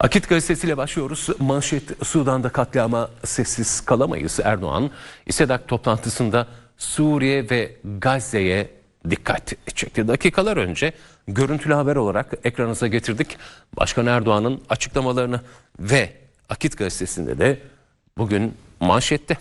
Akit gazetesiyle başlıyoruz. Manşet Sudan'da katliama sessiz kalamayız. Erdoğan İSEDAK toplantısında Suriye ve Gazze'ye dikkat çekti. Dakikalar önce görüntülü haber olarak ekranınıza getirdik. Başkan Erdoğan'ın açıklamalarını ve Akit gazetesinde de bugün manşette.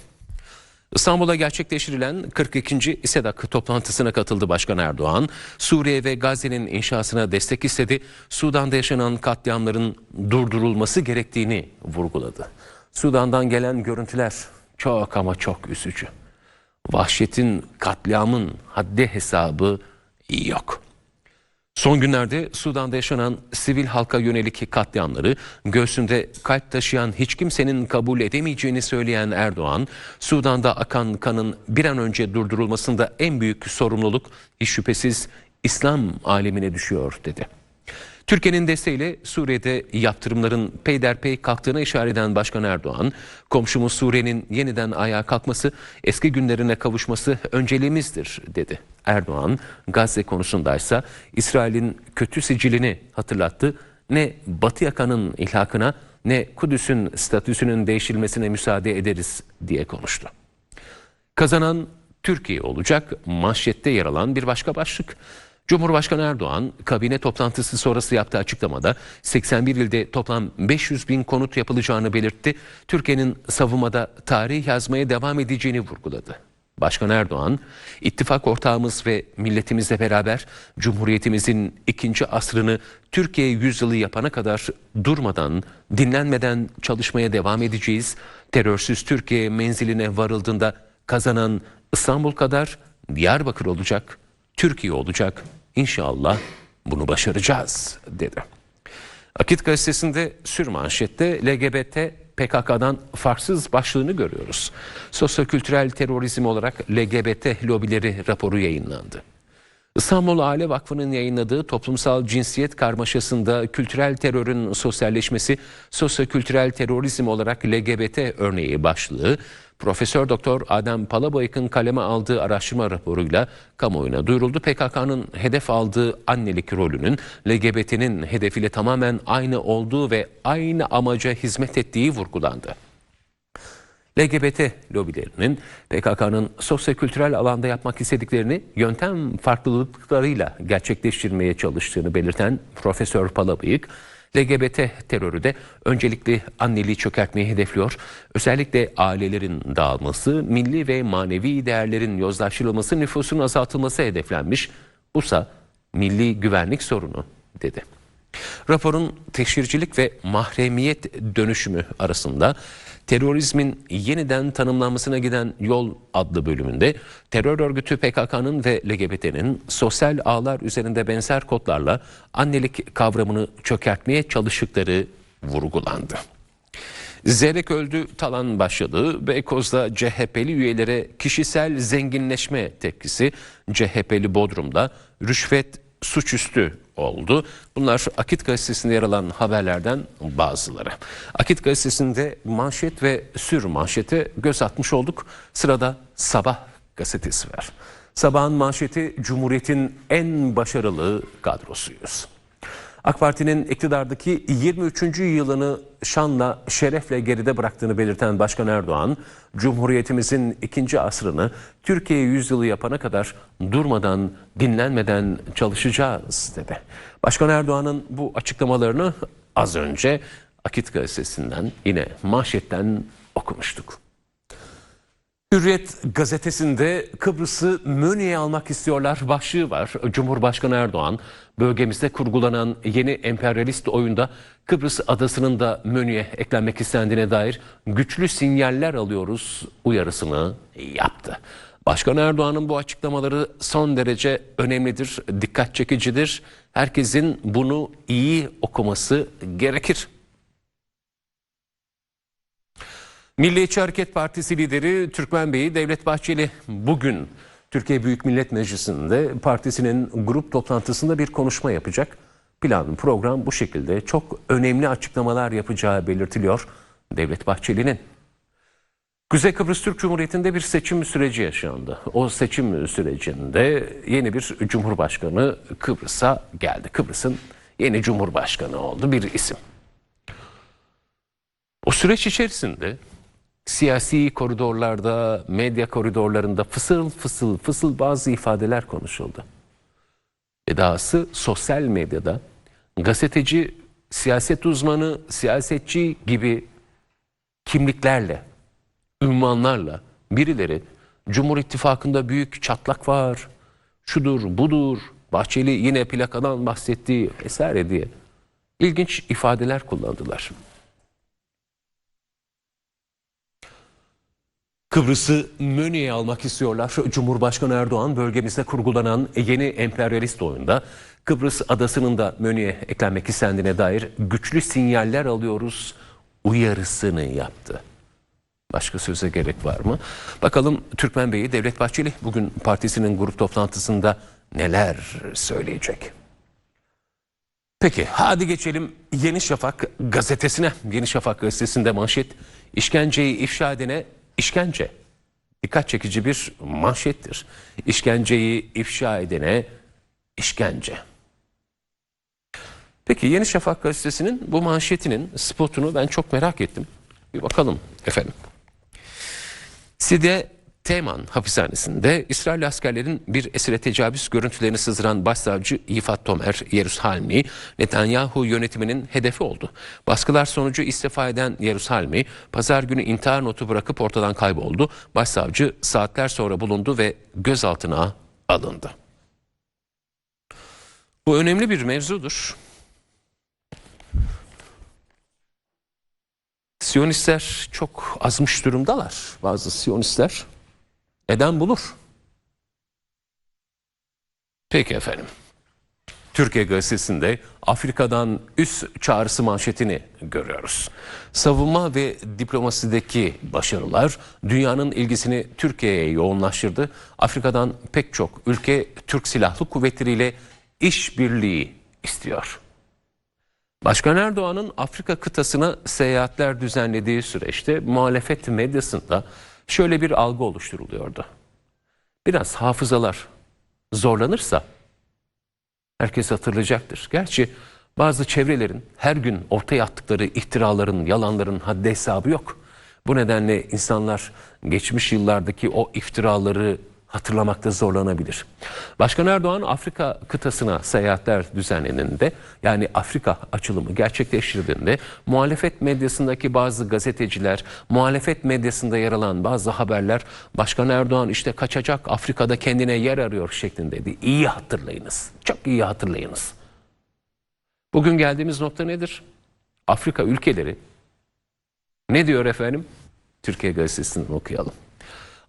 İstanbul'da gerçekleştirilen 42. İSEDAK toplantısına katıldı Başkan Erdoğan. Suriye ve Gazze'nin inşasına destek istedi. Sudan'da yaşanan katliamların durdurulması gerektiğini vurguladı. Sudan'dan gelen görüntüler çok ama çok üzücü. Vahşetin, katliamın haddi hesabı yok. Son günlerde Sudan'da yaşanan sivil halka yönelik katliamları göğsünde kalp taşıyan hiç kimsenin kabul edemeyeceğini söyleyen Erdoğan, Sudan'da akan kanın bir an önce durdurulmasında en büyük sorumluluk hiç şüphesiz İslam alemine düşüyor dedi. Türkiye'nin desteğiyle Suriye'de yaptırımların peyderpey kalktığına işaret eden Başkan Erdoğan, komşumuz Suriye'nin yeniden ayağa kalkması, eski günlerine kavuşması önceliğimizdir dedi. Erdoğan, Gazze konusundaysa İsrail'in kötü sicilini hatırlattı. Ne Batı yakanın ilhakına ne Kudüs'ün statüsünün değişilmesine müsaade ederiz diye konuştu. Kazanan Türkiye olacak manşette yer alan bir başka başlık. Cumhurbaşkanı Erdoğan kabine toplantısı sonrası yaptığı açıklamada 81 ilde toplam 500 bin konut yapılacağını belirtti. Türkiye'nin savunmada tarih yazmaya devam edeceğini vurguladı. Başkan Erdoğan, ittifak ortağımız ve milletimizle beraber Cumhuriyetimizin ikinci asrını Türkiye yüzyılı yapana kadar durmadan, dinlenmeden çalışmaya devam edeceğiz. Terörsüz Türkiye menziline varıldığında kazanan İstanbul kadar Diyarbakır olacak, Türkiye olacak. İnşallah bunu başaracağız dedi. Akit gazetesinde sür manşette LGBT PKK'dan farksız başlığını görüyoruz. Sosyokültürel terörizm olarak LGBT lobileri raporu yayınlandı. İstanbul Aile Vakfı'nın yayınladığı toplumsal cinsiyet karmaşasında kültürel terörün sosyalleşmesi, sosyokültürel terörizm olarak LGBT örneği başlığı, Profesör Doktor Adem Palabayık'ın kaleme aldığı araştırma raporuyla kamuoyuna duyuruldu. PKK'nın hedef aldığı annelik rolünün LGBT'nin hedefiyle tamamen aynı olduğu ve aynı amaca hizmet ettiği vurgulandı. LGBT lobilerinin PKK'nın sosyokültürel alanda yapmak istediklerini yöntem farklılıklarıyla gerçekleştirmeye çalıştığını belirten Profesör Palabıyık, LGBT terörü de öncelikli anneliği çökertmeyi hedefliyor. Özellikle ailelerin dağılması, milli ve manevi değerlerin yozlaştırılması, nüfusun azaltılması hedeflenmiş. Busa milli güvenlik sorunu dedi. Raporun teşhircilik ve mahremiyet dönüşümü arasında terörizmin yeniden tanımlanmasına giden yol adlı bölümünde terör örgütü PKK'nın ve LGBT'nin sosyal ağlar üzerinde benzer kodlarla annelik kavramını çökertmeye çalıştıkları vurgulandı. Zeyrek öldü, talan başladı. Beykoz'da CHP'li üyelere kişisel zenginleşme tepkisi, CHP'li Bodrum'da rüşvet suçüstü oldu. Bunlar Akit gazetesinde yer alan haberlerden bazıları. Akit gazetesinde manşet ve sür manşete göz atmış olduk. Sırada Sabah gazetesi var. Sabahın manşeti Cumhuriyet'in en başarılı kadrosuyuz. AK Parti'nin iktidardaki 23. yılını şanla, şerefle geride bıraktığını belirten Başkan Erdoğan, Cumhuriyetimizin ikinci asrını Türkiye yüzyılı yapana kadar durmadan, dinlenmeden çalışacağız dedi. Başkan Erdoğan'ın bu açıklamalarını az önce Akit Gazetesi'nden yine manşetten okumuştuk. Hürriyet gazetesinde Kıbrıs'ı Mönü'ye almak istiyorlar başlığı var. Cumhurbaşkanı Erdoğan bölgemizde kurgulanan yeni emperyalist oyunda Kıbrıs adasının da Mönü'ye eklenmek istendiğine dair güçlü sinyaller alıyoruz uyarısını yaptı. Başkan Erdoğan'ın bu açıklamaları son derece önemlidir, dikkat çekicidir. Herkesin bunu iyi okuması gerekir. Milliyetçi Hareket Partisi lideri Türkmen Bey Devlet Bahçeli bugün Türkiye Büyük Millet Meclisi'nde partisinin grup toplantısında bir konuşma yapacak. Plan, program bu şekilde çok önemli açıklamalar yapacağı belirtiliyor Devlet Bahçeli'nin. Kuzey Kıbrıs Türk Cumhuriyeti'nde bir seçim süreci yaşandı. O seçim sürecinde yeni bir cumhurbaşkanı Kıbrıs'a geldi. Kıbrıs'ın yeni cumhurbaşkanı oldu bir isim. O süreç içerisinde siyasi koridorlarda, medya koridorlarında fısıl fısıl fısıl bazı ifadeler konuşuldu. Ve dahası sosyal medyada gazeteci, siyaset uzmanı, siyasetçi gibi kimliklerle, ünvanlarla birileri Cumhur İttifakı'nda büyük çatlak var, şudur budur, Bahçeli yine plakadan bahsetti vesaire diye ilginç ifadeler kullandılar. Kıbrıs'ı Mönü'ye almak istiyorlar. Cumhurbaşkanı Erdoğan bölgemizde kurgulanan yeni emperyalist oyunda Kıbrıs adasının da Mönü'ye eklenmek istendiğine dair güçlü sinyaller alıyoruz uyarısını yaptı. Başka söze gerek var mı? Bakalım Türkmen Bey'i Devlet Bahçeli bugün partisinin grup toplantısında neler söyleyecek? Peki hadi geçelim Yeni Şafak gazetesine. Yeni Şafak gazetesinde manşet işkenceyi ifşa edene işkence. Dikkat çekici bir manşettir. İşkenceyi ifşa edene işkence. Peki Yeni Şafak gazetesinin bu manşetinin spotunu ben çok merak ettim. Bir bakalım efendim. Side Teman hapishanesinde İsrail askerlerin bir esire tecavüz görüntülerini sızdıran başsavcı Yifat Tomer Yerusalmi Netanyahu yönetiminin hedefi oldu. Baskılar sonucu istifa eden Yerusalmi pazar günü intihar notu bırakıp ortadan kayboldu. Başsavcı saatler sonra bulundu ve gözaltına alındı. Bu önemli bir mevzudur. Siyonistler çok azmış durumdalar. Bazı Siyonistler eden bulur. Peki efendim. Türkiye Gazetesi'nde Afrika'dan üst çağrısı manşetini görüyoruz. Savunma ve diplomasideki başarılar dünyanın ilgisini Türkiye'ye yoğunlaştırdı. Afrika'dan pek çok ülke Türk Silahlı Kuvvetleri işbirliği istiyor. Başkan Erdoğan'ın Afrika kıtasına seyahatler düzenlediği süreçte muhalefet medyasında şöyle bir algı oluşturuluyordu. Biraz hafızalar zorlanırsa herkes hatırlayacaktır. Gerçi bazı çevrelerin her gün ortaya attıkları iftiraların, yalanların haddi hesabı yok. Bu nedenle insanlar geçmiş yıllardaki o iftiraları hatırlamakta zorlanabilir. Başkan Erdoğan Afrika kıtasına seyahatler düzenleninde yani Afrika açılımı gerçekleştirdiğinde muhalefet medyasındaki bazı gazeteciler, muhalefet medyasında yer alan bazı haberler Başkan Erdoğan işte kaçacak Afrika'da kendine yer arıyor şeklindeydi. İyi hatırlayınız. Çok iyi hatırlayınız. Bugün geldiğimiz nokta nedir? Afrika ülkeleri ne diyor efendim? Türkiye Gazetesi'nden okuyalım.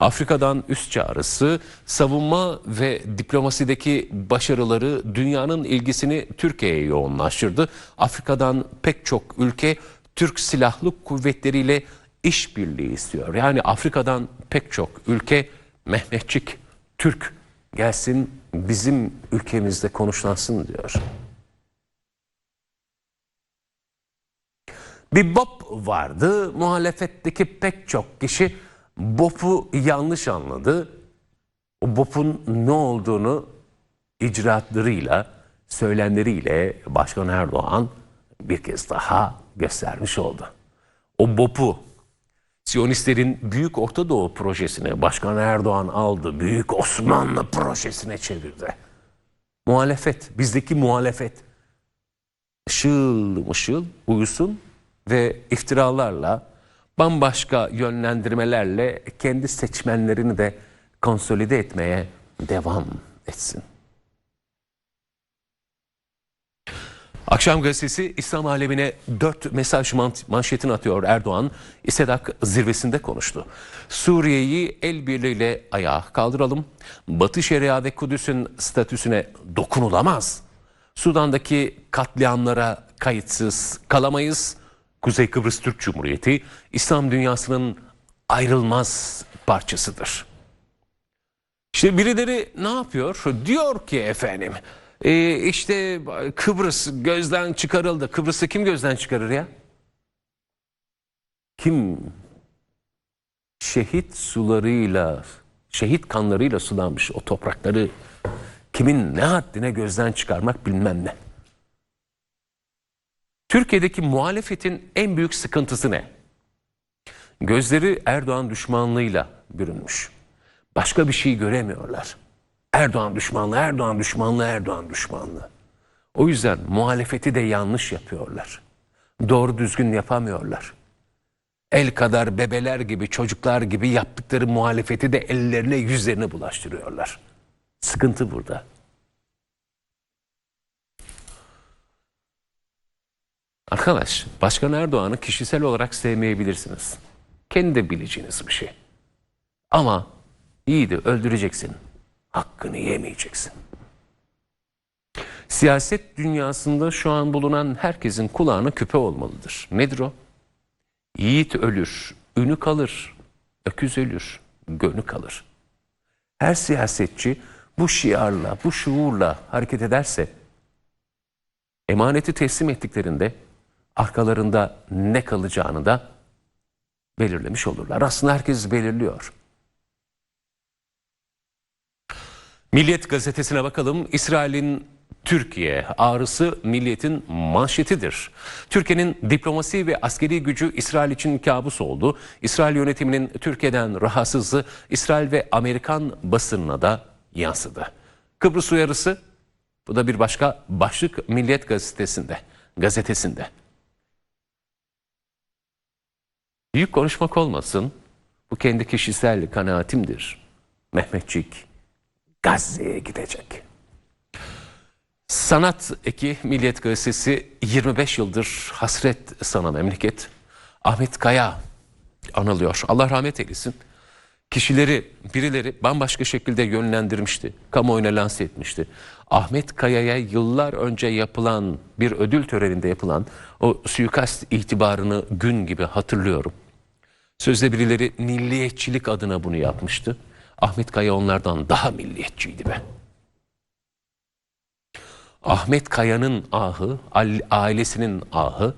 Afrika'dan üst çağrısı, savunma ve diplomasideki başarıları dünyanın ilgisini Türkiye'ye yoğunlaştırdı. Afrika'dan pek çok ülke Türk Silahlı Kuvvetleri ile işbirliği istiyor. Yani Afrika'dan pek çok ülke Mehmetçik, Türk gelsin bizim ülkemizde konuşlansın diyor. Bir BOP vardı. Muhalefetteki pek çok kişi BOP'u yanlış anladı. O BOP'un ne olduğunu icraatlarıyla, söylemleriyle Başkan Erdoğan bir kez daha göstermiş oldu. O BOP'u Siyonistlerin Büyük Orta Doğu projesine Başkan Erdoğan aldı. Büyük Osmanlı projesine çevirdi. Muhalefet, bizdeki muhalefet ışıl mışıl uyusun ve iftiralarla bambaşka yönlendirmelerle kendi seçmenlerini de konsolide etmeye devam etsin. Akşam gazetesi İslam alemine dört mesaj manşetini atıyor Erdoğan. İSEDAK zirvesinde konuştu. Suriye'yi el birliğiyle ayağa kaldıralım. Batı Şeria ve Kudüs'ün statüsüne dokunulamaz. Sudan'daki katliamlara kayıtsız kalamayız. Kuzey Kıbrıs Türk Cumhuriyeti İslam dünyasının ayrılmaz parçasıdır. İşte birileri ne yapıyor? Diyor ki efendim e, işte Kıbrıs gözden çıkarıldı. Kıbrıs'ı kim gözden çıkarır ya? Kim şehit sularıyla, şehit kanlarıyla sulanmış o toprakları kimin ne haddine gözden çıkarmak bilmem ne. Türkiye'deki muhalefetin en büyük sıkıntısı ne? Gözleri Erdoğan düşmanlığıyla bürünmüş. Başka bir şey göremiyorlar. Erdoğan düşmanlığı, Erdoğan düşmanlığı, Erdoğan düşmanlığı. O yüzden muhalefeti de yanlış yapıyorlar. Doğru düzgün yapamıyorlar. El kadar bebeler gibi, çocuklar gibi yaptıkları muhalefeti de ellerine yüzlerine bulaştırıyorlar. Sıkıntı burada. Arkadaş, Başkan Erdoğan'ı kişisel olarak sevmeyebilirsiniz. Kendi de bileceğiniz bir şey. Ama yiğidi öldüreceksin. Hakkını yemeyeceksin. Siyaset dünyasında şu an bulunan herkesin kulağına küpe olmalıdır. Nedir o? Yiğit ölür, ünü kalır, öküz ölür, gönü kalır. Her siyasetçi bu şiarla, bu şuurla hareket ederse emaneti teslim ettiklerinde arkalarında ne kalacağını da belirlemiş olurlar. Aslında herkes belirliyor. Milliyet gazetesine bakalım. İsrail'in Türkiye ağrısı milliyetin manşetidir. Türkiye'nin diplomasi ve askeri gücü İsrail için kabus oldu. İsrail yönetiminin Türkiye'den rahatsızlığı İsrail ve Amerikan basınına da yansıdı. Kıbrıs uyarısı bu da bir başka başlık Milliyet gazetesinde. Gazetesinde. Büyük konuşmak olmasın. Bu kendi kişisel kanaatimdir. Mehmetçik Gazze'ye gidecek. Sanat eki Milliyet Gazetesi 25 yıldır hasret sana memleket. Ahmet Kaya anılıyor. Allah rahmet eylesin. Kişileri, birileri bambaşka şekilde yönlendirmişti. Kamuoyuna lanse etmişti. Ahmet Kaya'ya yıllar önce yapılan bir ödül töreninde yapılan o suikast itibarını gün gibi hatırlıyorum. Sözde birileri milliyetçilik adına bunu yapmıştı. Ahmet Kaya onlardan daha milliyetçiydi be. Ahmet Kaya'nın ahı, ailesinin ahı,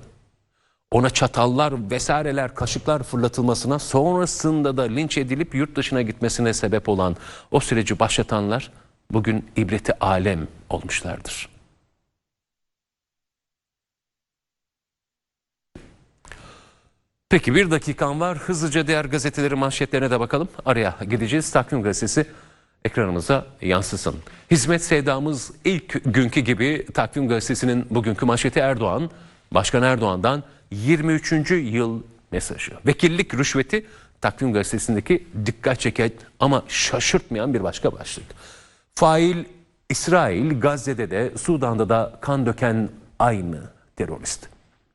ona çatallar vesaireler, kaşıklar fırlatılmasına, sonrasında da linç edilip yurt dışına gitmesine sebep olan o süreci başlatanlar bugün ibreti alem olmuşlardır. Peki bir dakikan var. Hızlıca diğer gazetelerin manşetlerine de bakalım. Araya gideceğiz. Takvim gazetesi ekranımıza yansısın. Hizmet sevdamız ilk günkü gibi Takvim gazetesinin bugünkü manşeti Erdoğan. Başkan Erdoğan'dan 23. yıl mesajı. Vekillik rüşveti Takvim gazetesindeki dikkat çeken ama şaşırtmayan bir başka başlık. Fail İsrail, Gazze'de de Sudan'da da kan döken aynı terörist.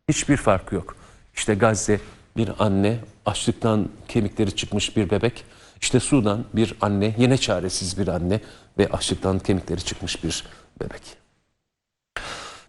Hiçbir farkı yok. İşte Gazze bir anne açlıktan kemikleri çıkmış bir bebek. İşte Sudan bir anne yine çaresiz bir anne ve açlıktan kemikleri çıkmış bir bebek.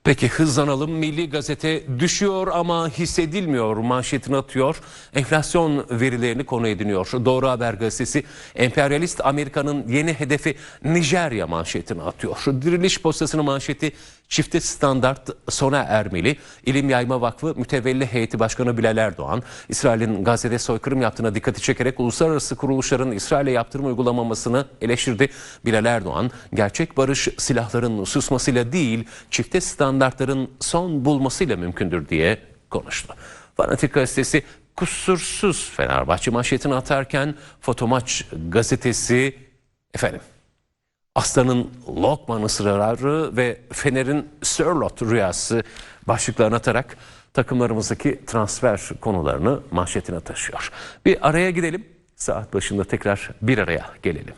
Peki hızlanalım. Milli Gazete düşüyor ama hissedilmiyor manşetini atıyor. Enflasyon verilerini konu ediniyor. Doğru Haber Gazetesi emperyalist Amerika'nın yeni hedefi Nijerya manşetini atıyor. Diriliş postasının manşeti çifte standart sona ermeli. İlim Yayma Vakfı Mütevelli Heyeti Başkanı Bilal Erdoğan, İsrail'in Gazze'de soykırım yaptığına dikkati çekerek uluslararası kuruluşların İsrail'e yaptırım uygulamamasını eleştirdi. Bilal Erdoğan, gerçek barış silahların susmasıyla değil, çifte standartların son bulmasıyla mümkündür diye konuştu. Fanatik gazetesi kusursuz Fenerbahçe manşetini atarken Fotomaç gazetesi efendim Aslanın Lokman ısrarı ve Fener'in Sörlot rüyası başlıklarını atarak takımlarımızdaki transfer konularını manşetine taşıyor. Bir araya gidelim. Saat başında tekrar bir araya gelelim.